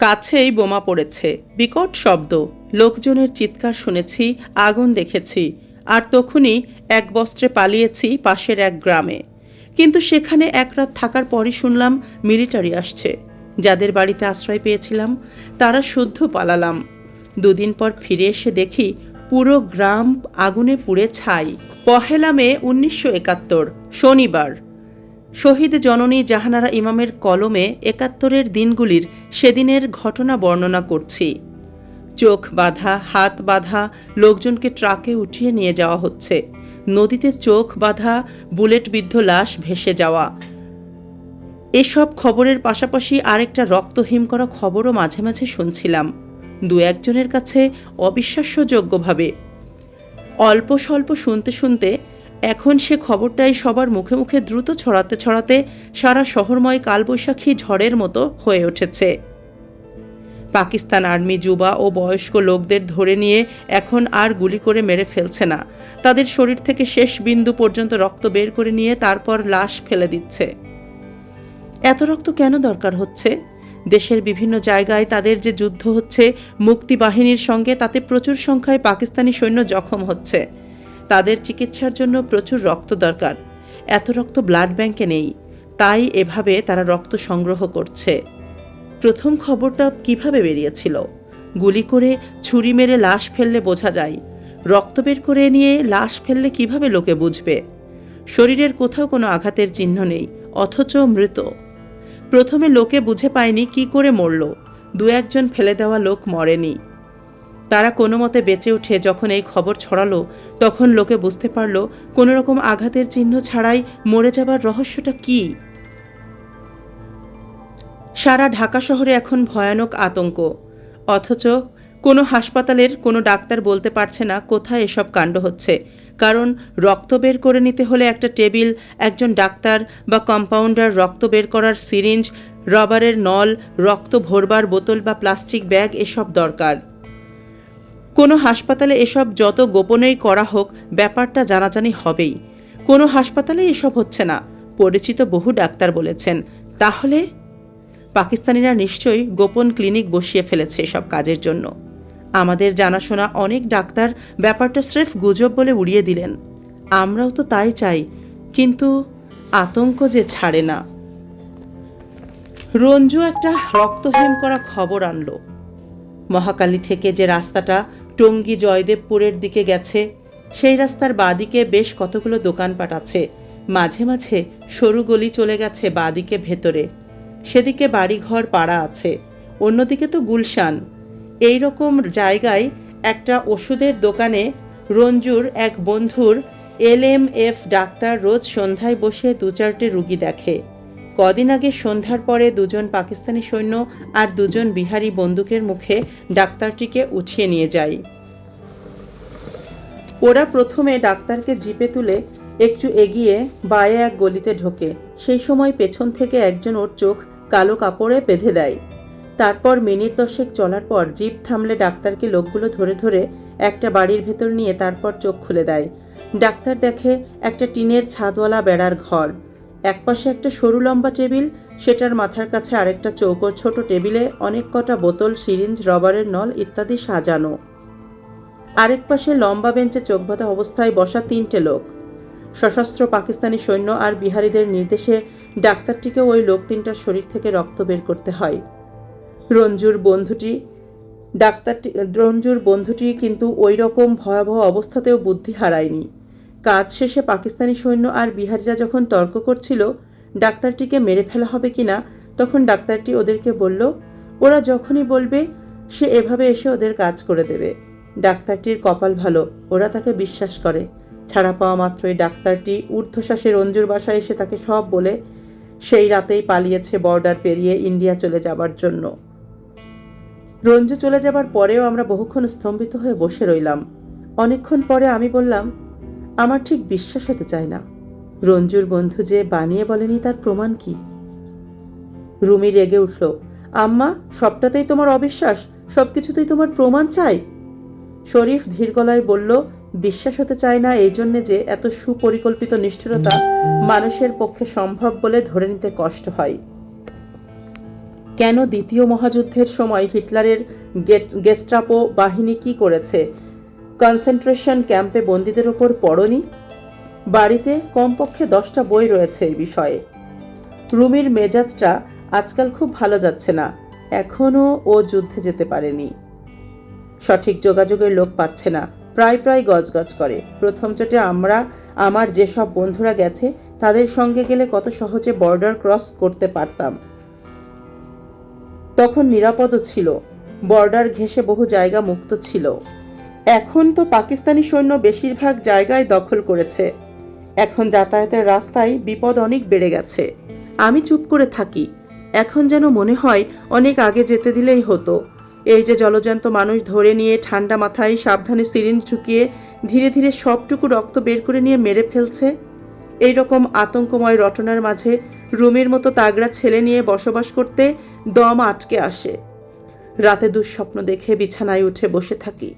কাছেই বোমা পড়েছে। বিকট শব্দ। লোকজনের চিৎকার শুনেছি, আগুন দেখেছি, আর তখনই এক বস্ত্রে পালিয়েছি পাশের এক গ্রামে। কিন্তু সেখানে এক রাত থাকার পরই শুনলাম মিলিটারি আসছে। যাদের বাড়িতে আশ্রয় পেয়েছিলাম, তারা শুদ্ধ পালালাম। দুদিন পর ফিরে এসে দেখি পুরো গ্রাম আগুনে পুড়ে ছাই। পহেলা মে উনিশশো একাত্তর, শনিবার। শহীদ জননী জাহানারা ইমামের কলমে একাত্তরের দিনগুলির সেদিনের ঘটনা বর্ণনা করছি। চোখ বাঁধা, হাত বাঁধা, লোকজনকে ট্রাকে উঠিয়ে নিয়ে যাওয়া হচ্ছে। নদীতে চোখ বাঁধা বুলেটবিদ্ধ লাশ ভেসে যাওয়া। এসব খবরের পাশাপাশি আরেকটা রক্তহীন করা খবরও মাঝে মাঝে শুনছিলাম। দু একজনের কাছে অবিশ্বাস্যযোগ্যভাবে। অল্প স্বল্প শুনতে শুনতে এখন সে খবরটাই সবার মুখে মুখে দ্রুত ছড়াতে ছড়াতে সারা শহরময় কালবৈশাখী ঝড়ের মতো হয়ে উঠেছে। পাকিস্তান আর্মি যুবা ও বয়স্ক লোকদের ধরে নিয়ে এখন আর গুলি করে মেরে ফেলছে না। তাদের শরীর থেকে শেষ বিন্দু পর্যন্ত রক্ত বের করে নিয়ে তারপর লাশ ফেলে দিচ্ছে। এত রক্ত কেন দরকার হচ্ছে? দেশের বিভিন্ন জায়গায় তাদের যে যুদ্ধ হচ্ছে মুক্তি বাহিনীর সঙ্গে তাতে প্রচুর সংখ্যায় পাকিস্তানি সৈন্য জখম হচ্ছে। তাদের চিকিৎসার জন্য প্রচুর রক্ত দরকার। এত রক্ত ব্লাড ব্যাংকে নেই। তাই এভাবে তারা রক্ত সংগ্রহ করছে। প্রথম খবরটা কীভাবে বেরিয়েছিল? গুলি করে ছুরি মেরে লাশ ফেললে বোঝা যায়। রক্ত বের করে নিয়ে লাশ ফেললে কীভাবে লোকে বুঝবে? শরীরের কোথাও কোনো আঘাতের চিহ্ন নেই, অথচ মৃত। প্রথমে লোকে বুঝে পায়নি কি করে মরল। দু একজন ফেলে দেওয়া লোক মরেনি। তারা কোনো মতে বেঁচে উঠে যখন এই খবর ছড়ালো, তখন লোকে বুঝতে পারল কোনো রকম আঘাতের চিহ্ন ছাড়াই মরে যাবার রহস্যটা কী। সারা ঢাকা শহরে এখন ভয়ানক আতঙ্ক। অথচ কোনো হাসপাতালের কোনো ডাক্তার বলতে পারছে না কোথায় এসব কাণ্ড হচ্ছে। কারণ রক্ত বের করে নিতে হলে একটা টেবিল, একজন ডাক্তার বা কম্পাউন্ডার রক্ত বের করার সিরিঞ্জ, রবারের নল, রক্ত ভরবার বোতল বা প্লাস্টিক ব্যাগ এসব দরকার। কোনো হাসপাতালে এসব যত গোপনেই করা হোক, ব্যাপারটা জানাজানি হবেই। কোনো হাসপাতালে এসব হচ্ছে না, পরিচিত বহু ডাক্তার বলেছেন। তাহলে? পাকিস্তানিরা নিশ্চয়ই গোপন ক্লিনিক বসিয়ে ফেলেছে এসব কাজের জন্য। আমাদের জানাশোনা অনেক ডাক্তার ব্যাপারটা স্রেফ গুজব বলে উড়িয়ে দিলেন। আমরাও তো তাই চাই, কিন্তু আতঙ্ক যে ছাড়ে না। রঞ্জু একটা রক্তহীন করা খবর আনলো। মহাকালী থেকে যে রাস্তাটা টঙ্গী জয়দেবপুরের দিকে গেছে। সেই রাস্তার বাদিকে বেশ কতগুলো দোকানপাট আছে। মাঝে মাঝে সরু গলি চলে গেছে বাদিকে ভেতরে। সেদিকে বাড়িঘর পাড়া আছে। অন্যদিকে তো গুলশান। এই রকম জায়গায় একটা ওষুধের দোকানে রঞ্জুর এক বন্ধুর এলএমএফ ডাক্তার রোজ সন্ধ্যায় বসে দু চারটে রুগী দেখে। কদিন আগে সন্ধ্যার পরে দুজন পাকিস্তানি সৈন্য আর দুজন বিহারি বন্দুকের মুখে ডাক্তারটিকে উঠিয়ে নিয়ে যায়। ওরা প্রথমে ডাক্তারকে জিপে তুলে একটু এগিয়ে বায়ে এক গলিতে ঢোকে। সেই সময় পেছন থেকে একজন ওর চোখ কালো কাপড়ে বেঁধে দেয়। তারপর মিনিট দশেক চলার পর জিপ থামলে ডাক্তারকে লোকগুলো ধরে ধরে একটা বাড়ির ভেতর নিয়ে তারপর চোখ খুলে দেয়। ডাক্তার দেখে একটা টিনের ছাদওয়ালা বেড়ার ঘর। একপাশে একটা সরু লম্বা টেবিল, সেটার মাথার কাছে আরেকটা চৌকো ছোট টেবিলে অনেক কটা বোতল, সিরিঞ্জ, রবারের নল ইত্যাদি সাজানো। আরেক পাশে লম্বা বেঞ্চে চোখ বাঁধা অবস্থায় বসা তিনটে লোক। সশস্ত্র পাকিস্তানি সৈন্য আর বিহারীদের নির্দেশে ডাক্তারটিকে ওই লোক তিনটার শরীর থেকে রক্ত বের করতে হয়। রঞ্জুর বন্ধুটি, ডাক্তারটি, রঞ্জুর বন্ধুটি কিন্তু ওই রকম ভয়াবহ অবস্থাতেও বুদ্ধি হারায়নি। কাজ শেষে পাকিস্তানি সৈন্য আর বিহারিরা যখন তর্ক করছিল, ডাক্তারটিকে মেরে ফেলা হবে কিনা তখন ডাক্তারটি ওদেরকে বলল, ওরা যখনই বলবে, সে এভাবে এসে ওদের কাজ করে দেবে। ডাক্তারটির কপাল ভালো, ওরা তাকে বিশ্বাস করে। ছাড়া পাওয়া মাত্রই ডাক্তারটি ঊর্ধ্বশ্বাসে রঞ্জুর বাসায় এসে তাকে সব বলে, সেই রাতেই পালিয়েছে বর্ডার পেরিয়ে ইন্ডিয়া চলে যাবার জন্য। রঞ্জু চলে যাবার পরেও আমরা বহুক্ষণ স্তম্ভিত হয়ে বসে রইলাম। অনেকক্ষণ পরে আমি বললাম আমার ঠিক বিশ্বাস হতে চায় না। রঞ্জুর বন্ধু যে বানিয়ে বলেনি তার প্রমাণ কি? রুমি রেগে উঠল, আম্মা, সবটাতেই তোমার অবিশ্বাস, সবকিছুতেই তোমার প্রমাণ চাই? শরীফ ধীর গলায় বলল, বিশ্বাস হতে চায় না এই জন্যে যে এত সুপরিকল্পিত নিষ্ঠুরতা মানুষের পক্ষে সম্ভব বলে ধরে নিতে কষ্ট হয়। কেন দ্বিতীয় মহাযুদ্ধের সময় হিটলারের গেস্টাপো বাহিনী কি করেছে? কনসেন্ট্রেশন ক্যাম্পে বন্দীদের ওপর পড়নি? বাড়িতে কমপক্ষে দশটা বই রয়েছে এই বিষয়ে। রুমির মেজাজটা আজকাল খুব ভালো যাচ্ছে না। এখনও ও যুদ্ধে যেতে পারেনি। সঠিক যোগাযোগের লোক পাচ্ছে না। প্রায় প্রায় গজগজ করে। প্রথম চোটে আমরা, আমার যেসব বন্ধুরা গেছে, তাদের সঙ্গে গেলে কত সহজে বর্ডার ক্রস করতে পারতাম। তখন নিরাপদও ছিল। বর্ডার ঘেঁষে বহু জায়গা মুক্ত ছিল। এখন তো পাকিস্তানি সৈন্য বেশিরভাগ জায়গায় দখল করেছে। এখন যাতায়াতের রাস্তায় বিপদ অনেক বেড়ে গেছে। আমি চুপ করে থাকি। এখন যেন মনে হয় অনেক আগে যেতে দিলেই হতো। এই যে জলজান্ত মানুষ ধরে নিয়ে ঠান্ডা মাথায় সাবধানে সিরিঞ্জ ঢুকিয়ে ধীরে ধীরে সবটুকু রক্ত বের করে নিয়ে মেরে ফেলছে। এই রকম আতঙ্কময় রটনার মাঝে রুমের মতো তাগড়া ছেলে নিয়ে বসবাস করতে দম আটকে আসে। রাতে দুঃস্বপ্ন দেখে বিছানায় উঠে বসে থাকি।